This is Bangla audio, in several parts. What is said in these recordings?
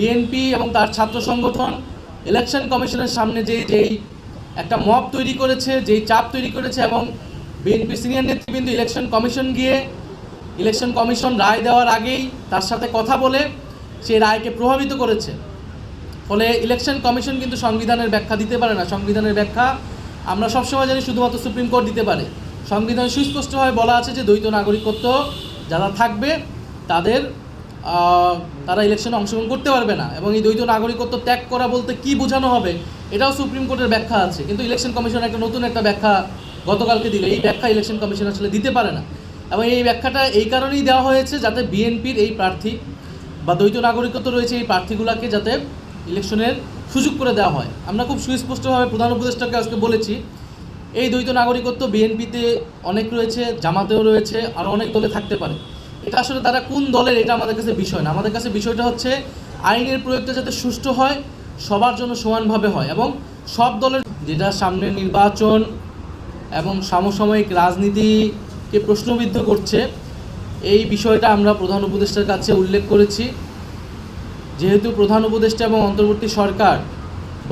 বিএনপি এবং তার ছাত্র সংগঠন ইলেকশন কমিশনের সামনে যে, যেই একটা মব তৈরি করেছে, যেই চাপ তৈরি করেছে এবং বিএনপি সিনিয়র নেতৃবৃন্দ ইলেকশন কমিশন গিয়ে ইলেকশন কমিশন রায় দেওয়ার আগেই তার সাথে কথা বলে সেই রায়কে প্রভাবিত করেছে। ফলে ইলেকশন কমিশন কিন্তু সংবিধানের ব্যাখ্যা দিতে পারে না। সংবিধানের ব্যাখ্যা আমরা সবসময় জানি শুধুমাত্র সুপ্রিম কোর্ট দিতে পারে। সংবিধানে সুস্পষ্টভাবে বলা আছে যে দ্বৈত নাগরিকত্ব যারা থাকবে তাদের তারা ইলেকশনে অংশগ্রহণ করতে পারবে না এবং এই দ্বৈত নাগরিকত্ব ত্যাগ করা বলতে কি বোঝানো হবে, এটাও সুপ্রিম কোর্টের ব্যাখ্যা আছে। কিন্তু ইলেকশন কমিশন একটা নতুন একটা ব্যাখ্যা গতকালকে দিলে। এই ব্যাখ্যা ইলেকশন কমিশন আসলে দিতে পারে না। এবং এই ব্যাখ্যাটা এই কারণেই দেওয়া হয়েছে যাতে বিএনপির এই প্রার্থী বা দ্বৈত নাগরিকত্ব রয়েছে এই প্রার্থীগুলোকে যাতে ইলেকশনের সুযোগ করে দেওয়া হয়। আমরা খুব সুস্পষ্টভাবে প্রধান উপদেষ্টাকে আজকে বলেছি, এই দ্বৈত নাগরিকত্ব বিএনপিতে অনেক রয়েছে, জামাতেও রয়েছে, আর অনেক দলে থাকতে পারে। এটা আসলে তারা কোন দলের এটা আমাদের কাছে বিষয় না। আমাদের কাছে বিষয়টা হচ্ছে আইনের প্রয়োগটা যাতে সুষ্ঠু হয়, সবার জন্য সমানভাবে হয় এবং সব দলের যেটা সামনে নির্বাচন এবং সমসাময়িক রাজনীতিকে প্রশ্নবিদ্ধ করছে, এই বিষয়টা আমরা প্রধান উপদেষ্টার কাছে উল্লেখ করেছি। যেহেতু প্রধান উপদেষ্টা এবং অন্তর্বর্তী সরকার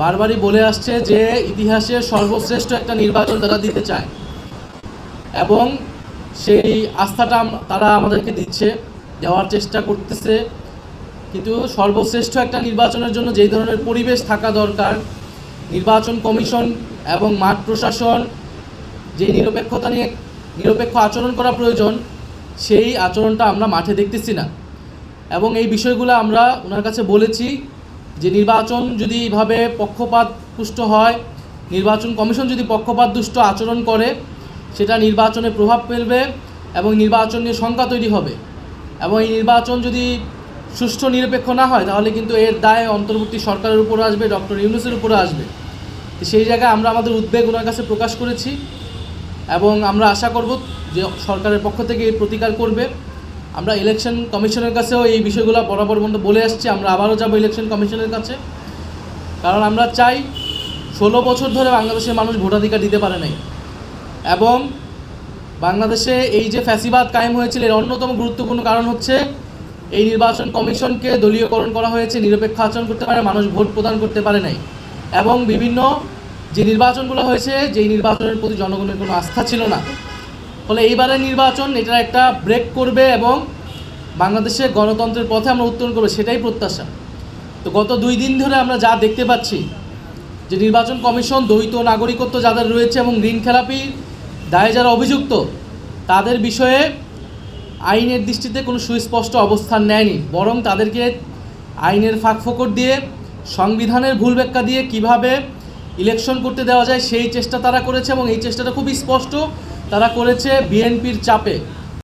বারবারই বলে আসছে যে ইতিহাসের সর্বশ্রেষ্ঠ একটা নির্বাচন তারা দিতে চায় এবং সেই আস্থাটা তারা আমাদেরকে দিচ্ছে, দেওয়ার চেষ্টা করতেছে। কিন্তু সর্বশ্রেষ্ঠ একটা নির্বাচনের জন্য যেই ধরনের পরিবেশ থাকা দরকার, নির্বাচন কমিশন এবং মাঠ প্রশাসন, যে নিরপেক্ষতা নিয়ে নিরপেক্ষ আচরণ করা প্রয়োজন, সেই আচরণটা আমরা মাঠে দেখতেছি না। এবং এই বিষয়গুলো আমরা ওনার কাছে বলেছি যে নির্বাচন যদি এইভাবে পক্ষপাত পুষ্ট হয়, নির্বাচন কমিশন যদি পক্ষপাত দুষ্ট আচরণ করে সেটা নির্বাচনে প্রভাব ফেলবে এবং নির্বাচন নিয়ে শঙ্কা তৈরি হবে। এবং এই নির্বাচন যদি সুষ্ঠু নিরপেক্ষ না হয়, তাহলে কিন্তু এর দায় অন্তর্বর্তী সরকারের উপরে আসবে, ডক্টর ইউনুসের উপরে আসবে। সেই জায়গায় আমরা আমাদের উদ্বেগ ওনার কাছে প্রকাশ করেছি এবং আমরা আশা করব যে সরকারের পক্ষ থেকে এই প্রতিকার করবে। আমরা ইলেকশন কমিশনের কাছেও এই বিষয়গুলো বরাবর বন্ধ বলে আসছি, আমরা আবারও যাব ইলেকশন কমিশনের কাছে। কারণ আমরা চাই ষোলো বছর ধরে বাংলাদেশের মানুষ ভোটাধিকার দিতে পারে নাই। এবং বাংলাদেশে এই যে ফ্যাসিবাদ কায়েম হয়েছিল, এর অন্যতম গুরুত্বপূর্ণ কারণ হচ্ছে এই নির্বাচন কমিশনকে দলীয়করণ করা হয়েছে, নিরপেক্ষ আচরণ করতে পারে, মানুষ ভোট প্রদান করতে পারে নাই। এবং বিভিন্ন যে নির্বাচনগুলো হয়েছে, যেই নির্বাচনের প্রতি জনগণের কোনো আস্থা ছিল না। ফলে এইবারের নির্বাচন এটা একটা ব্রেক করবে এবং বাংলাদেশে গণতন্ত্রের পথে আমরা উত্তরণ করব, সেটাই প্রত্যাশা। তো গত দুই দিন ধরে আমরা যা দেখতে পাচ্ছি, যে নির্বাচন কমিশন, দ্বৈত নাগরিকত্ব যাদের রয়েছে এবং ঋণ খেলাপি দায়ে যারা অভিযুক্ত, তাদের বিষয়ে আইনের দৃষ্টিতে কোনো সুস্পষ্ট অবস্থান নেয়নি, বরং তাদেরকে আইনের ফাঁকফোকর দিয়ে, সংবিধানের ভুল ব্যাখ্যা দিয়ে কীভাবে ইলেকশন করতে দেওয়া যায় সেই চেষ্টা তারা করেছে এবং এই চেষ্টাটা খুব স্পষ্ট। তারা করেছে বিএনপির চাপে।